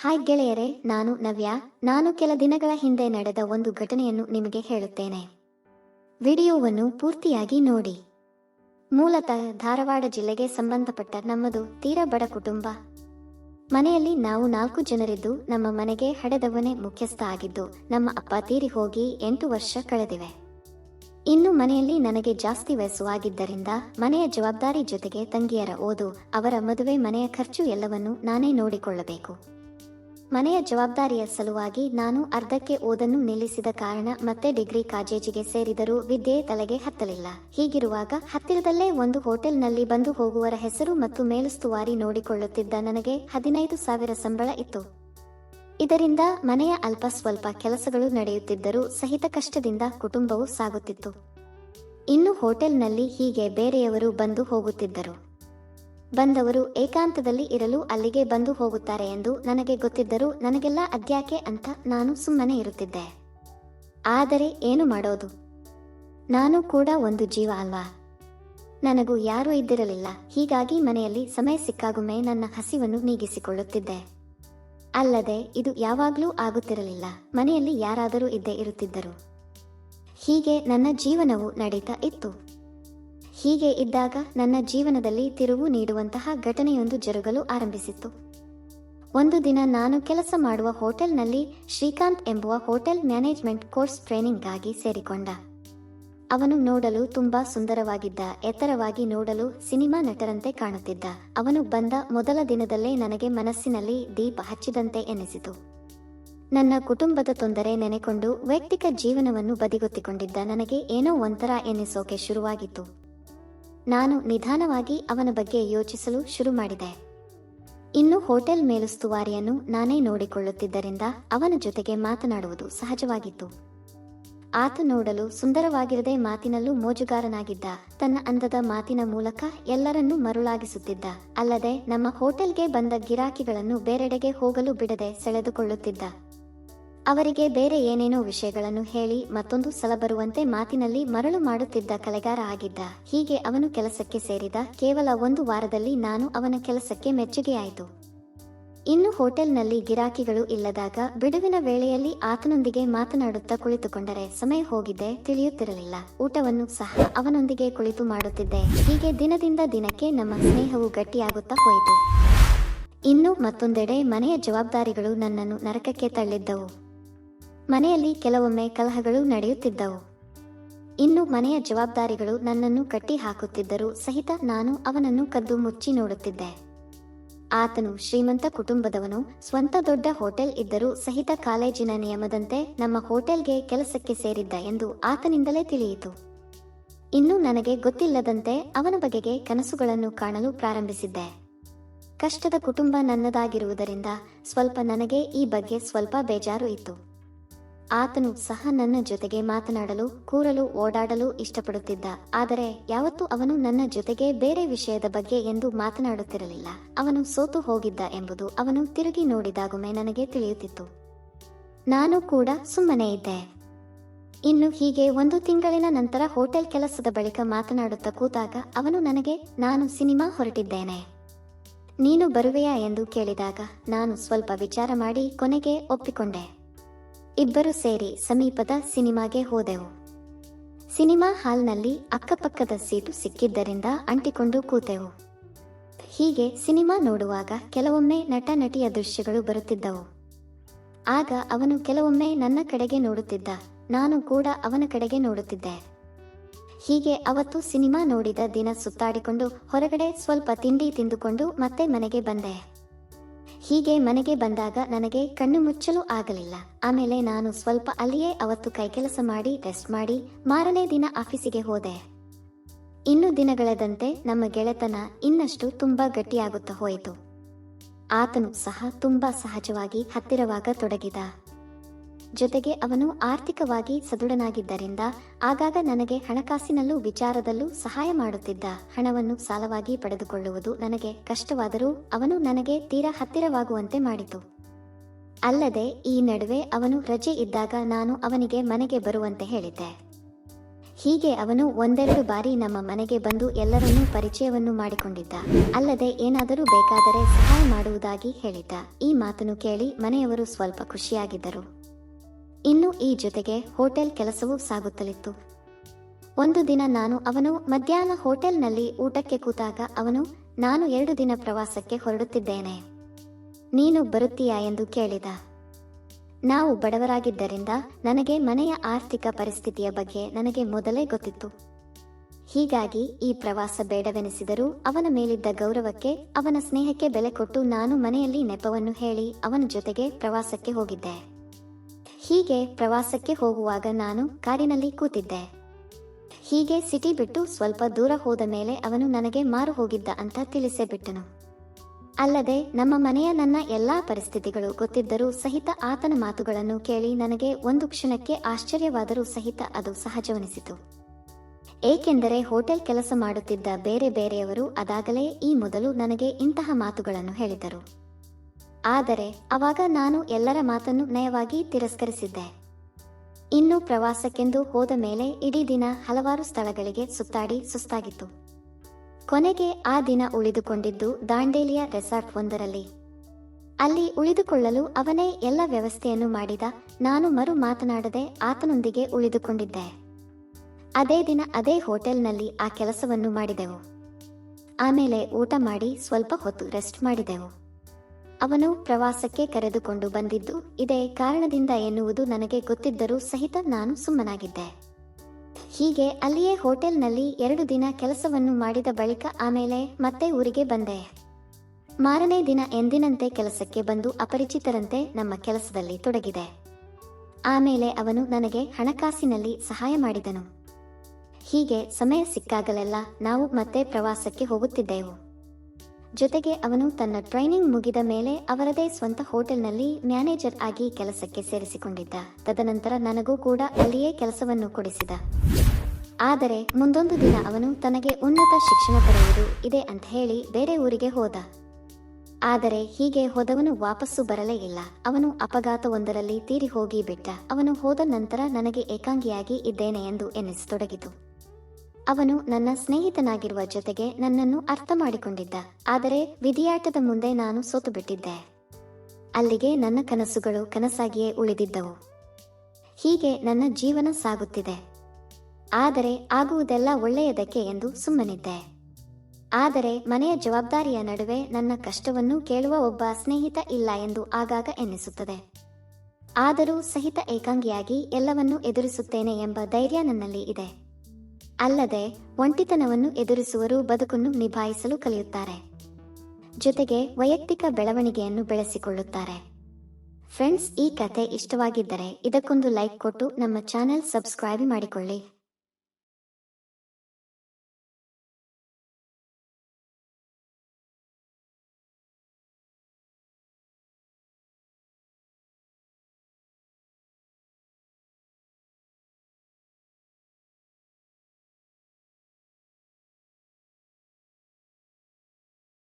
Hi ಗೆಳೆಯರೇ, ನಾನು ನವ್ಯ. ನಾನು ಕೆಲ ದಿನಗಳ ಹಿಂದೆ ನಡೆದ ಒಂದು ಘಟನೆಯನ್ನು ನಿಮಗೆ ಹೇಳುತ್ತೇನೆ. ವಿಡಿಯೋವನ್ನು ಪೂರ್ತಿಯಾಗಿ ನೋಡಿ. ಮೂಲತಃ ಧಾರವಾಡ ಜಿಲ್ಲೆಗೆ ಸಂಬಂಧಪಟ್ಟ ನಮ್ಮದು ತೀರಾ ಬಡ ಕುಟುಂಬ. ಮನೆಯಲ್ಲಿ ನಾವು ನಾಲ್ಕು ಜನರಿದ್ದು, ನಮ್ಮ ಮನೆಗೆ ಹಡೆದವನೇ ಮುಖ್ಯಸ್ಥ ಆಗಿದ್ದು, ನಮ್ಮ ಅಪ್ಪ ತೀರಿ ಹೋಗಿ ಎಂಟು ವರ್ಷ ಕಳೆದಿವೆ. ಇನ್ನು ಮನೆಯಲ್ಲಿ ನನಗೆ ಜಾಸ್ತಿ ವಯಸ್ಸು ಆಗಿದ್ದರಿಂದ, ಮನೆಯ ಜವಾಬ್ದಾರಿ ಜೊತೆಗೆ ತಂಗಿಯರ ಓದು, ಅವರ ಮದುವೆ ಮನೆಯ ಖರ್ಚು ಎಲ್ಲವನ್ನೂ ನಾನೇ ನೋಡಿಕೊಳ್ಳಬೇಕು. ಮನೆಯ ಜವಾಬ್ದಾರಿಯ ಸಲುವಾಗಿ ನಾನು ಅರ್ಧಕ್ಕೆ ಓದನ್ನು ನಿಲ್ಲಿಸಿದ ಕಾರಣ ಮತ್ತೆ ಡಿಗ್ರಿ ಕಾಲೇಜಿಗೆ ಸೇರಿದರೂ ವಿದ್ಯೆ ತಲೆಗೆ ಹತ್ತಲಿಲ್ಲ. ಹೀಗಿರುವಾಗ ಹತ್ತಿರದಲ್ಲೇ ಒಂದು ಹೋಟೆಲ್ನಲ್ಲಿ ಬಂದು ಹೋಗುವರ ಹೆಸರು ಮತ್ತು ಮೇಲುಸ್ತುವಾರಿ ನೋಡಿಕೊಳ್ಳುತ್ತಿದ್ದ ನನಗೆ ಹದಿನೈದು ಸಾವಿರ ಸಂಬಳ ಇತ್ತು. ಇದರಿಂದ ಮನೆಯ ಅಲ್ಪ ಸ್ವಲ್ಪ ಕೆಲಸಗಳು ನಡೆಯುತ್ತಿದ್ದರೂ ಸಹಿತ ಕಷ್ಟದಿಂದ ಕುಟುಂಬವು ಸಾಗುತ್ತಿತ್ತು. ಇನ್ನು ಹೋಟೆಲ್ನಲ್ಲಿ ಹೀಗೆ ಬೇರೆಯವರು ಬಂದು ಹೋಗುತ್ತಿದ್ದರು. ಬಂದವರು ಏಕಾಂತದಲ್ಲಿ ಇರಲು ಅಲ್ಲಿಗೆ ಬಂದು ಹೋಗುತ್ತಾರೆ ಎಂದು ನನಗೆ ಗೊತ್ತಿದ್ದರೂ ನನಗೆಲ್ಲ ಅದ್ಯಾಕೆ ಅಂತ ನಾನು ಸುಮ್ಮನೆ ಇರುತ್ತಿದ್ದೆ. ಆದರೆ ಏನು ಮಾಡೋದು? ನಾನು ಕೂಡ ಒಂದು ಜೀವ ಅಲ್ವಾ? ನನಗೂ ಯಾರೂ ಇದ್ದಿರಲಿಲ್ಲ. ಹೀಗಾಗಿ ಮನೆಯಲ್ಲಿ ಸಮಯ ಸಿಕ್ಕಾಗೊಮ್ಮೆ ನನ್ನ ಹಸಿವನ್ನು ನೀಗಿಸಿಕೊಳ್ಳುತ್ತಿದ್ದೆ. ಅಲ್ಲದೆ ಇದು ಯಾವಾಗಲೂ ಆಗುತ್ತಿರಲಿಲ್ಲ. ಮನೆಯಲ್ಲಿ ಯಾರಾದರೂ ಇದ್ದೇ ಇರುತ್ತಿದ್ದರು. ಹೀಗೆ ನನ್ನ ಜೀವನವು ನಡೀತಾ ಇತ್ತು. ಹೀಗೆ ಇದ್ದಾಗ ನನ್ನ ಜೀವನದಲ್ಲಿ ತಿರುವು ನೀಡುವಂತಹ ಘಟನೆಯೊಂದು ಜರುಗಲು ಆರಂಭಿಸಿತ್ತು. ಒಂದು ದಿನ ನಾನು ಕೆಲಸ ಮಾಡುವ ಹೋಟೆಲ್ನಲ್ಲಿ ಶ್ರೀಕಾಂತ್ ಎಂಬುವ ಹೋಟೆಲ್ ಮ್ಯಾನೇಜ್ಮೆಂಟ್ ಕೋರ್ಸ್ ಟ್ರೈನಿಂಗ್ಗಾಗಿ ಸೇರಿಕೊಂಡ. ಅವನು ನೋಡಲು ತುಂಬಾ ಸುಂದರವಾಗಿದ್ದ, ಎತ್ತರವಾಗಿ ನೋಡಲು ಸಿನಿಮಾ ನಟರಂತೆ ಕಾಣುತ್ತಿದ್ದ. ಅವನು ಬಂದ ಮೊದಲ ದಿನದಲ್ಲೇ ನನಗೆ ಮನಸ್ಸಿನಲ್ಲಿ ದೀಪ ಹಚ್ಚಿದಂತೆ ಎನಿಸಿತು. ನನ್ನ ಕುಟುಂಬದ ತೊಂದರೆ ನೆನೆಕೊಂಡು ವೈಯಕ್ತಿಕ ಜೀವನವನ್ನು ಬದಿಗೊತ್ತಿಕೊಂಡಿದ್ದ ನನಗೆ ಏನೋ ಒಂಥರ ಎನ್ನಿಸೋಕೆ ಶುರುವಾಗಿತ್ತು. ನಾನು ನಿಧಾನವಾಗಿ ಅವನ ಬಗ್ಗೆ ಯೋಚಿಸಲು ಶುರು ಮಾಡಿದೆ. ಇನ್ನು ಹೋಟೆಲ್ ಮೇಲುಸ್ತುವಾರಿಯನ್ನು ನಾನೇ ನೋಡಿಕೊಳ್ಳುತ್ತಿದ್ದರಿಂದ ಅವನ ಜೊತೆಗೆ ಮಾತನಾಡುವುದು ಸಹಜವಾಗಿತ್ತು. ಆತ ನೋಡಲು ಸುಂದರವಾಗಿರದೆ ಮಾತಿನಲ್ಲೂ ಮೋಜುಗಾರನಾಗಿದ್ದ, ತನ್ನ ಅಂದದ ಮಾತಿನ ಮೂಲಕ ಎಲ್ಲರನ್ನೂ ಮರುಳಾಗಿಸುತ್ತಿದ್ದ, ಅಲ್ಲದೆ ನಮ್ಮ ಹೋಟೆಲ್ಗೆ ಬಂದ ಗಿರಾಕಿಗಳನ್ನು ಬೇರೆಡೆಗೆ ಹೋಗಲು ಬಿಡದೆ ಸೆಳೆದುಕೊಳ್ಳುತ್ತಿದ್ದ. ಅವರಿಗೆ ಬೇರೆ ಏನೇನೋ ವಿಷಯಗಳನ್ನು ಹೇಳಿ ಮತ್ತೊಂದು ಸಲ ಬರುವಂತೆ ಮಾತಿನಲ್ಲಿ ಮರಳು ಮಾಡುತ್ತಿದ್ದ ಕಲೆಗಾರ ಆಗಿದ್ದ. ಹೀಗೆ ಅವನು ಕೆಲಸಕ್ಕೆ ಸೇರಿದ ಕೇವಲ ಒಂದು ವಾರದಲ್ಲಿ ನಾನು ಅವನ ಕೆಲಸಕ್ಕೆ ಮೆಚ್ಚುಗೆಯಾಯಿತು. ಇನ್ನು ಹೋಟೆಲ್ನಲ್ಲಿ ಗಿರಾಕಿಗಳು ಇಲ್ಲದಾಗ ಬಿಡುವಿನ ವೇಳೆಯಲ್ಲಿ ಆತನೊಂದಿಗೆ ಮಾತನಾಡುತ್ತಾ ಕುಳಿತುಕೊಂಡರೆ ಸಮಯ ಹೋಗಿದ್ದೆ ತಿಳಿಯುತ್ತಿರಲಿಲ್ಲ. ಊಟವನ್ನು ಸಹ ಅವನೊಂದಿಗೆ ಕುಳಿತು ಮಾಡುತ್ತಿದ್ದೆ. ಹೀಗೆ ದಿನದಿಂದ ದಿನಕ್ಕೆ ನಮ್ಮ ಸ್ನೇಹವು ಗಟ್ಟಿಯಾಗುತ್ತಾ ಹೋಯಿತು. ಇನ್ನು ಮತ್ತೊಂದೆಡೆ ಮನೆಯ ಜವಾಬ್ದಾರಿಗಳು ನನ್ನನ್ನು ನರಕಕ್ಕೆ ತಳ್ಳಿದ್ದವು. ಮನೆಯಲ್ಲಿ ಕೆಲವೊಮ್ಮೆ ಕಲಹಗಳು ನಡೆಯುತ್ತಿದ್ದವು. ಇನ್ನು ಮನೆಯ ಜವಾಬ್ದಾರಿಗಳು ನನ್ನನ್ನು ಕಟ್ಟಿ ಹಾಕುತ್ತಿದ್ದರೂ ಸಹಿತ ನಾನು ಅವನನ್ನು ಕದ್ದು ಮುಚ್ಚಿ ನೋಡುತ್ತಿದ್ದೆ. ಆತನು ಶ್ರೀಮಂತ ಕುಟುಂಬದವನು, ಸ್ವಂತ ದೊಡ್ಡ ಹೋಟೆಲ್ ಇದ್ದರೂ ಸಹಿತ ಕಾಲೇಜಿನ ನಿಯಮದಂತೆ ನಮ್ಮ ಹೋಟೆಲ್ಗೆ ಕೆಲಸಕ್ಕೆ ಸೇರಿದ್ದ ಎಂದು ಆತನಿಂದಲೇ ತಿಳಿಯಿತು. ಇನ್ನು ನನಗೆ ಗೊತ್ತಿಲ್ಲದಂತೆ ಅವನ ಬಗೆಗೆ ಕನಸುಗಳನ್ನು ಕಾಣಲು ಪ್ರಾರಂಭಿಸಿದ್ದೆ. ಕಷ್ಟದ ಕುಟುಂಬ ನನ್ನದಾಗಿರುವುದರಿಂದ ಸ್ವಲ್ಪ ನನಗೆ ಈ ಬಗ್ಗೆ ಸ್ವಲ್ಪ ಬೇಜಾರು ಇತ್ತು. ಆತನು ಸಹ ನನ್ನ ಜೊತೆಗೆ ಮಾತನಾಡಲು, ಕೂರಲು, ಓಡಾಡಲು ಇಷ್ಟಪಡುತ್ತಿದ್ದ. ಆದರೆ ಯಾವತ್ತೂ ಅವನು ನನ್ನ ಜೊತೆಗೆ ಬೇರೆ ವಿಷಯದ ಬಗ್ಗೆ ಎಂದು ಮಾತನಾಡುತ್ತಿರಲಿಲ್ಲ. ಅವನು ಸೋತು ಹೋಗಿದ್ದ ಎಂಬುದು ಅವನು ತಿರುಗಿ ನೋಡಿದಾಗುಮೆ ನನಗೆ ತಿಳಿಯುತ್ತಿತ್ತು. ನಾನು ಕೂಡ ಸುಮ್ಮನೆ ಇದ್ದೆ. ಇನ್ನು ಹೀಗೆ ಒಂದು ತಿಂಗಳಿನ ನಂತರ ಹೋಟೆಲ್ ಕೆಲಸದ ಬಳಿಕ ಮಾತನಾಡುತ್ತಾ ಕೂತಾಗ ಅವನು ನನಗೆ, ನಾನು ಸಿನಿಮಾ ಹೊರಟಿದ್ದೇನೆ. ನೀನು ಬರುವೆಯಾ? ಎಂದು ಕೇಳಿದಾಗ ನಾನು ಸ್ವಲ್ಪ ವಿಚಾರ ಮಾಡಿ ಕೊನೆಗೆ ಒಪ್ಪಿಕೊಂಡೆ. ಇಬ್ಬರು ಸೇರಿ ಸಮೀಪದ ಸಿನಿಮಾಗೆ ಹೋದೆವು. ಸಿನಿಮಾ ಹಾಲ್ನಲ್ಲಿ ಅಕ್ಕಪಕ್ಕದ ಸೀಟು ಸಿಕ್ಕಿದ್ದರಿಂದ ಅಂಟಿಕೊಂಡು ಕೂತೆವು. ಹೀಗೆ ಸಿನಿಮಾ ನೋಡುವಾಗ ಕೆಲವೊಮ್ಮೆ ನಟ ನಟಿಯ ದೃಶ್ಯಗಳು ಬರುತ್ತಿದ್ದವು. ಆಗ ಅವನು ಕೆಲವೊಮ್ಮೆ ನನ್ನ ಕಡೆಗೆ ನೋಡುತ್ತಿದ್ದ, ನಾನು ಕೂಡ ಅವನ ಕಡೆಗೆ ನೋಡುತ್ತಿದ್ದೆ. ಹೀಗೆ ಅವತ್ತು ಸಿನಿಮಾ ನೋಡಿದ ದಿನ ಸುತ್ತಾಡಿಕೊಂಡು ಹೊರಗಡೆ ಸ್ವಲ್ಪ ತಿಂಡಿ ತಿಂದುಕೊಂಡು ಮತ್ತೆ ಮನೆಗೆ ಬಂದೆ. ಹೀಗೆ ಮನೆಗೆ ಬಂದಾಗ ನನಗೆ ಕಣ್ಣು ಮುಚ್ಚಲು ಆಗಲಿಲ್ಲ. ಆಮೇಲೆ ನಾನು ಸ್ವಲ್ಪ ಅಲ್ಲಿಯೇ ಅವತ್ತು ಕೈಕೆಲಸ ಮಾಡಿ ರೆಸ್ಟ್ ಮಾಡಿ ಮಾರನೇ ದಿನ ಆಫೀಸಿಗೆ ಹೋದೆ. ಇನ್ನು ದಿನಗಳದಂತೆ ನಮ್ಮ ಗೆಳೆತನ ಇನ್ನಷ್ಟು ತುಂಬಾ ಗಟ್ಟಿಯಾಗುತ್ತಾ ಹೋಯಿತು. ಆತನು ಸಹ ತುಂಬಾ ಸಹಜವಾಗಿ ಹತ್ತಿರವಾಗ ತೊಡಗಿದ. ಜೊತೆಗೆ ಅವನು ಆರ್ಥಿಕವಾಗಿ ಸದೃಢನಾಗಿದ್ದರಿಂದ ಆಗಾಗ ನನಗೆ ಹಣಕಾಸಿನಲ್ಲೂ ವಿಚಾರದಲ್ಲೂ ಸಹಾಯ ಮಾಡುತ್ತಿದ್ದ. ಹಣವನ್ನು ಸಾಲವಾಗಿ ಪಡೆದುಕೊಳ್ಳುವುದು ನನಗೆ ಕಷ್ಟವಾದರೂ ಅವನು ನನಗೆ ತೀರಾ ಹತ್ತಿರವಾಗುವಂತೆ ಮಾಡಿತು. ಅಲ್ಲದೆ ಈ ನಡುವೆ ಅವನು ರಜೆ ಇದ್ದಾಗ ನಾನು ಅವನಿಗೆ ಮನೆಗೆ ಬರುವಂತೆ ಹೇಳಿದ್ದೆ. ಹೀಗೆ ಅವನು ಒಂದೆರಡು ಬಾರಿ ನಮ್ಮ ಮನೆಗೆ ಬಂದು ಎಲ್ಲರನ್ನೂ ಪರಿಚಯವನ್ನು ಮಾಡಿಕೊಂಡಿದ್ದ. ಅಲ್ಲದೆ ಏನಾದರೂ ಬೇಕಾದರೆ ಸಹಾಯ ಮಾಡುವುದಾಗಿ ಹೇಳಿದ್ದ. ಈ ಮಾತನ್ನು ಕೇಳಿ ಮನೆಯವರು ಸ್ವಲ್ಪ ಖುಷಿಯಾಗಿದ್ದರು. ಇನ್ನು ಈ ಜೊತೆಗೆ ಹೋಟೆಲ್ ಕೆಲಸವೂ ಸಾಗುತ್ತಲಿತ್ತು. ಒಂದು ದಿನ ನಾನು ಅವನು ಮಧ್ಯಾಹ್ನ ಹೋಟೆಲ್ನಲ್ಲಿ ಊಟಕ್ಕೆ ಕೂತಾಗ ಅವನು, ನಾನು ಎರಡು ದಿನ ಪ್ರವಾಸಕ್ಕೆ ಹೊರಡುತ್ತಿದ್ದೇನೆ. ನೀನು ಬರುತ್ತೀಯಾ ಎಂದು ಕೇಳಿದ. ನಾವು ಬಡವರಾಗಿದ್ದರಿಂದ ನನಗೆ ಮನೆಯ ಆರ್ಥಿಕ ಪರಿಸ್ಥಿತಿಯ ಬಗ್ಗೆ ನನಗೆ ಮೊದಲೇ ಗೊತ್ತಿತ್ತು. ಹೀಗಾಗಿ ಈ ಪ್ರವಾಸ ಬೇಡವೆನಿಸಿದರೂ ಅವನ ಮೇಲಿದ್ದ ಗೌರವಕ್ಕೆ, ಅವನ ಸ್ನೇಹಕ್ಕೆ ಬೆಲೆ ಕೊಟ್ಟು ನಾನು ಮನೆಯಲ್ಲಿ ನೆಪವನ್ನು ಹೇಳಿ ಅವನ ಜೊತೆಗೆ ಪ್ರವಾಸಕ್ಕೆ ಹೋಗಿದ್ದೆ. ಹೀಗೆ ಪ್ರವಾಸಕ್ಕೆ ಹೋಗುವಾಗ ನಾನು ಕಾರಿನಲ್ಲಿ ಕೂತಿದ್ದೆ. ಹೀಗೆ ಸಿಟಿ ಬಿಟ್ಟು ಸ್ವಲ್ಪ ದೂರ ಹೋದ ಮೇಲೆ ಅವನು ನನಗೆ ಮಾರು ಹೋಗಿದ್ದ ಅಂತ ತಿಳಿಸೇ ಬಿಟ್ಟನು ಅಲ್ಲದೆ ನಮ್ಮ ಮನೆಯ ನನ್ನ ಎಲ್ಲಾ ಪರಿಸ್ಥಿತಿಗಳು ಗೊತ್ತಿದ್ದರೂ ಸಹಿತ ಆತನ ಮಾತುಗಳನ್ನು ಕೇಳಿ ನನಗೆ ಒಂದು ಕ್ಷಣಕ್ಕೆ ಆಶ್ಚರ್ಯವಾದರೂ ಸಹಿತ ಅದು ಸಹಜವೆನಿಸಿತು. ಏಕೆಂದರೆ ಹೋಟೆಲ್ ಕೆಲಸ ಮಾಡುತ್ತಿದ್ದ ಬೇರೆ ಬೇರೆಯವರು ಅದಾಗಲೇ ಈ ಮೊದಲು ನನಗೆ ಇಂತಹ ಮಾತುಗಳನ್ನು ಹೇಳಿದರು ಆದರೆ ಅವಾಗ ನಾನು ಎಲ್ಲರ ಮಾತನ್ನು ನಯವಾಗಿ ತಿರಸ್ಕರಿಸಿದ್ದೆ. ಇನ್ನು ಪ್ರವಾಸಕ್ಕೆಂದು ಹೋದ ಮೇಲೆ ಇಡೀ ದಿನ ಹಲವಾರು ಸ್ಥಳಗಳಿಗೆ ಸುತ್ತಾಡಿ ಸುಸ್ತಾಗಿತ್ತು. ಕೊನೆಗೆ ಆ ದಿನ ಉಳಿದುಕೊಂಡಿದ್ದು ದಾಂಡೇಲಿಯ ರೆಸಾರ್ಟ್ ಒಂದರಲ್ಲಿ. ಅಲ್ಲಿ ಉಳಿದುಕೊಳ್ಳಲು ಅವನೇ ಎಲ್ಲ ವ್ಯವಸ್ಥೆಯನ್ನು ಮಾಡಿದ ನಾನು ಮರು ಮಾತನಾಡದೆ ಆತನೊಂದಿಗೆ ಉಳಿದುಕೊಂಡಿದ್ದೆ. ಅದೇ ದಿನ ಅದೇ ಹೋಟೆಲ್ನಲ್ಲಿ ಆ ಕೆಲಸವನ್ನು ಮಾಡಿದೆವು. ಆಮೇಲೆ ಊಟ ಮಾಡಿ ಸ್ವಲ್ಪ ಹೊತ್ತು ರೆಸ್ಟ್ ಮಾಡಿದೆವು. ಅವನು ಪ್ರವಾಸಕ್ಕೆ ಕರೆದುಕೊಂಡು ಬಂದಿದ್ದು, ಇದೇ ಕಾರಣದಿಂದ ಎನ್ನುವುದು ನನಗೆ ಗೊತ್ತಿದ್ದರೂ ಸಹಿತ ನಾನು ಸುಮ್ಮನಾಗಿದ್ದೆ. ಹೀಗೆ ಅಲ್ಲಿಯೇ ಹೋಟೆಲ್ನಲ್ಲಿ ಎರಡು ದಿನ ಕೆಲಸವನ್ನು ಮಾಡಿದ ಬಳಿಕ ಆಮೇಲೆ ಮತ್ತೆ ಊರಿಗೆ ಬಂದೆ. ಮಾರನೇ ದಿನ ಎಂದಿನಂತೆ ಕೆಲಸಕ್ಕೆ ಬಂದು ಅಪರಿಚಿತರಂತೆ ನಮ್ಮ ಕೆಲಸದಲ್ಲಿ ತೊಡಗಿದೆ. ಆಮೇಲೆ ಅವನು ನನಗೆ ಹಣಕಾಸಿನಲ್ಲಿ ಸಹಾಯ ಮಾಡಿದನು. ಹೀಗೆ ಸಮಯ ಸಿಕ್ಕಾಗಲೆಲ್ಲ ನಾವು ಮತ್ತೆ ಪ್ರವಾಸಕ್ಕೆ ಹೋಗುತ್ತಿದ್ದೆವು. ಜೊತೆಗೆ ಅವನು ತನ್ನ ಟ್ರೈನಿಂಗ್ ಮುಗಿದ ಮೇಲೆ ಅವರದೇ ಸ್ವಂತ ಹೋಟೆಲ್ನಲ್ಲಿ ಮ್ಯಾನೇಜರ್ ಆಗಿ ಕೆಲಸಕ್ಕೆ ಸೇರಿಸಿಕೊಂಡಿದ್ದ. ತದನಂತರ ನನಗೂ ಕೂಡ ಅಲ್ಲಿಯೇ ಕೆಲಸವನ್ನು ಕೊಡಿಸಿದ. ಆದರೆ ಮುಂದೊಂದು ದಿನ ಅವನು ತನಗೆ ಉನ್ನತ ಶಿಕ್ಷಣ ಪಡೆಯುವುದು ಇದೆ ಅಂತ ಹೇಳಿ ಬೇರೆ ಊರಿಗೆ ಹೋದ. ಆದರೆ ಹೀಗೆ ಹೋದವನು ವಾಪಸ್ಸು ಬರಲೇ ಇಲ್ಲ. ಅವನು ಅಪಘಾತವೊಂದರಲ್ಲಿ ತೀರಿ ಹೋಗಿ ಬಿಟ್ಟ. ಅವನು ಹೋದ ನಂತರ ನನಗೆ ಏಕಾಂಗಿಯಾಗಿ ಇದ್ದೇನೆ ಎಂದು ಎನ್ನಿಸತೊಡಗಿತು ಅವನು ನನ್ನ ಸ್ನೇಹಿತನಾಗಿರುವ ಜೊತೆಗೆ ನನ್ನನ್ನು ಅರ್ಥ ಮಾಡಿಕೊಂಡಿದ್ದ ಆದರೆ ವಿಧಿಯಾಟದ ಮುಂದೆ ನಾನು ಸೋತು ಬಿಟ್ಟಿದ್ದೆ ಅಲ್ಲಿಗೆ ನನ್ನ ಕನಸುಗಳು ಕನಸಾಗಿಯೇ ಉಳಿದಿದ್ದವು. ಹೀಗೆ ನನ್ನ ಜೀವನ ಸಾಗುತ್ತಿದೆ. ಆದರೆ ಆಗುವುದೆಲ್ಲ ಒಳ್ಳೆಯದಕ್ಕೆ ಎಂದು ಸುಮ್ಮನಿದ್ದೆ. ಆದರೆ ಮನೆಯ ಜವಾಬ್ದಾರಿಯ ನಡುವೆ ನನ್ನ ಕಷ್ಟವನ್ನು ಕೇಳುವ ಒಬ್ಬ ಸ್ನೇಹಿತ ಇಲ್ಲ ಎಂದು ಆಗಾಗ ಎನ್ನಿಸುತ್ತದೆ. ಆದರೂ ಸಹಿತ ಏಕಾಂಗಿಯಾಗಿ ಎಲ್ಲವನ್ನೂ ಎದುರಿಸುತ್ತೇನೆ ಎಂಬ ಧೈರ್ಯ ನನ್ನಲ್ಲಿ ಇದೆ. ಅಲ್ಲದೆ ಒಂಟಿತನವನ್ನು ಎದುರಿಸುವರು ಬದುಕನ್ನು ನಿಭಾಯಿಸಲು ಕಲಿಯುತ್ತಾರೆ. ಜೊತೆಗೆ ವೈಯಕ್ತಿಕ ಬೆಳವಣಿಗೆಯನ್ನು ಬೆಳೆಸಿಕೊಳ್ಳುತ್ತಾರೆ. ಫ್ರೆಂಡ್ಸ್ ಈ ಕತೆ ಇಷ್ಟವಾಗಿದ್ದರೆ ಇದಕ್ಕೊಂದು ಲೈಕ್ ಕೊಟ್ಟು ನಮ್ಮ ಚಾನೆಲ್ ಸಬ್ಸ್ಕ್ರೈಬ್ ಮಾಡಿಕೊಳ್ಳಿ.